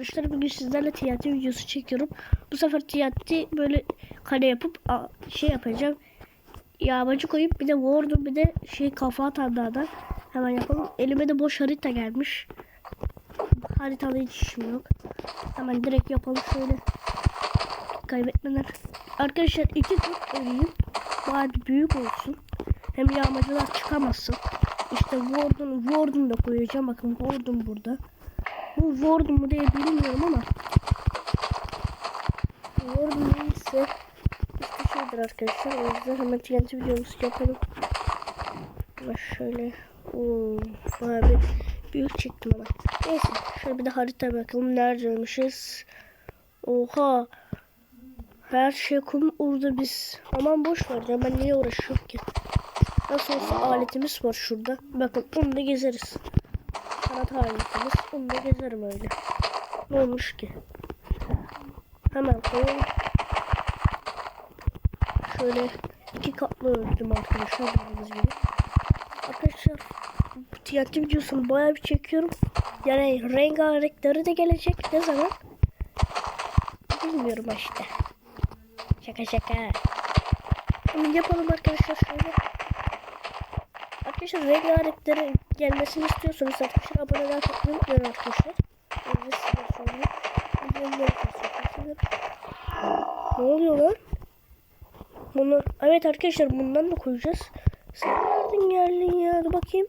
arkadaşlar bugün sizlerle TNT videosu çekiyorum. Bu sefer TNT böyle kale yapıp şey yapacağım. Yağmacı koyup bir de vurdum bir de şey kafa atanlardan hemen yapalım. Elime de boş harita gelmiş. Haritada hiç işim yok. Hemen direkt yapalım şöyle. Kaybetmeden. Arkadaşlar iki tur oynayayım. Bari büyük olsun. Hem yağmacılar çıkamasın. İşte Warden, Warden da koyacağım. Bakın Warden burada. Bu Warden mu diye bilmiyorum ama Warden neyse işte şeydir arkadaşlar. O yüzden hemen TNT videomuzu yapalım. Ama şöyle Oo, bir büyük çektim ama. Neyse şöyle bir de harita bakalım. Neredeymişiz? Oha. Her şey kum orada biz. Aman boş ver ya ben niye uğraşıyorum ki? Nasıl olsa aletimiz var şurada. Bakın onu da gezeriz. Kanat aletimiz. Onu da gezerim öyle. Ne olmuş ki? Hemen koyalım. Şöyle iki katlı ördüm arkadaşlar gördüğünüz gibi. Arkadaşlar tiyatro videosunu bayağı bir çekiyorum. Yani rengarenkleri de gelecek. Ne zaman? Bilmiyorum işte. Şaka şaka. Şimdi yapalım arkadaşlar şöyle. Arkadaşlar rengarenkleri gelmesini istiyorsanız arkadaşlar abone olmayı unutmayın arkadaşlar. De size yapıyorsunuz. Ne oluyor lan? Bunu evet arkadaşlar bundan da koyacağız. Sen nereden geldin ya? Dur bakayım.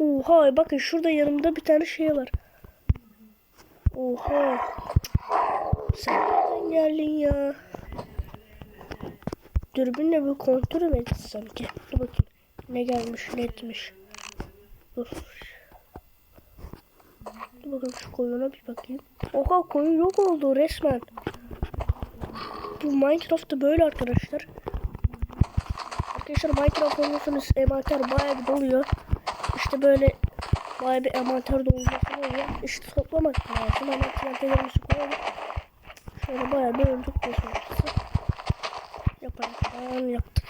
Oha bakın şurada yanımda bir tane şey var. Oha. Sen nereden geldin ya? Dürbünle bir kontrol mü etsem ki? Dur bakayım. Ne gelmiş ne etmiş. Dur. Dur şu koyuna bir bakayım. Oha koyun yok oldu resmen. Bu Minecraft'ta böyle arkadaşlar. Arkadaşlar Minecraft oynuyorsanız envanter bayağı bir doluyor. İşte böyle bayağı bir envanter dolması oluyor. İşte toplamak lazım. Hemen TNT'lerimizi koyalım. Şöyle bayağı bir öldük. Yaparken yaptık.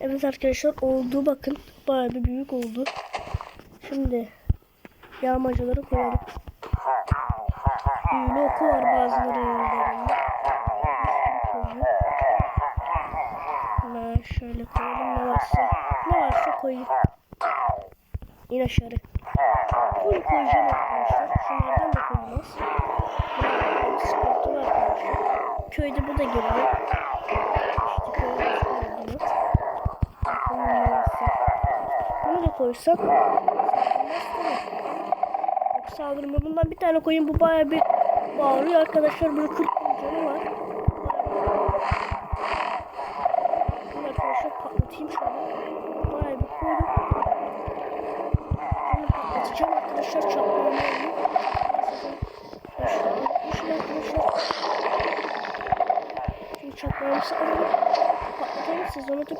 Evet arkadaşlar oldu bakın. Bayağı bir büyük oldu. Şimdi yağmacıları koyalım. Büyülü oku var bazıları yerlerinde. Şöyle koyalım ne varsa. Ne varsa koyayım. İn aşağı. Full koyacağım arkadaşlar. Şunlardan da koyacağız. Sıkıntı var arkadaşlar. Köyde bu da geliyor. İşte köyde sıkıntı var. Bakalım ne varsa. Bunu da koysam. Saldırma. Bundan bir tane koyayım. Bu bayağı bir bağırıyor arkadaşlar. Böyle 40 bin canı var. Bunu arkadaşlar patlatayım şöyle. Bayağı bir koydum. Bunu patlatacağım arkadaşlar. Çatlamayı. Şimdi çatlamışsa alalım. Patlatalım siz onu da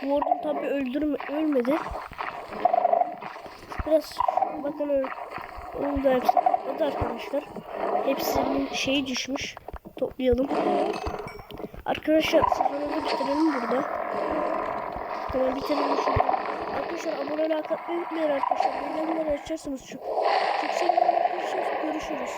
Warden tabi öldürme ölmedi. Biraz bakın öyle. Onun da arkadaşlar. Hepsinin şeyi düşmüş. Toplayalım. Arkadaşlar sezonumuzu bitirelim burada. Tamam bitirelim şurada. Arkadaşlar abone olmayı unutmayın arkadaşlar. Bildirimleri açarsanız çok. Çok sevgiler arkadaşlar. Görüşürüz.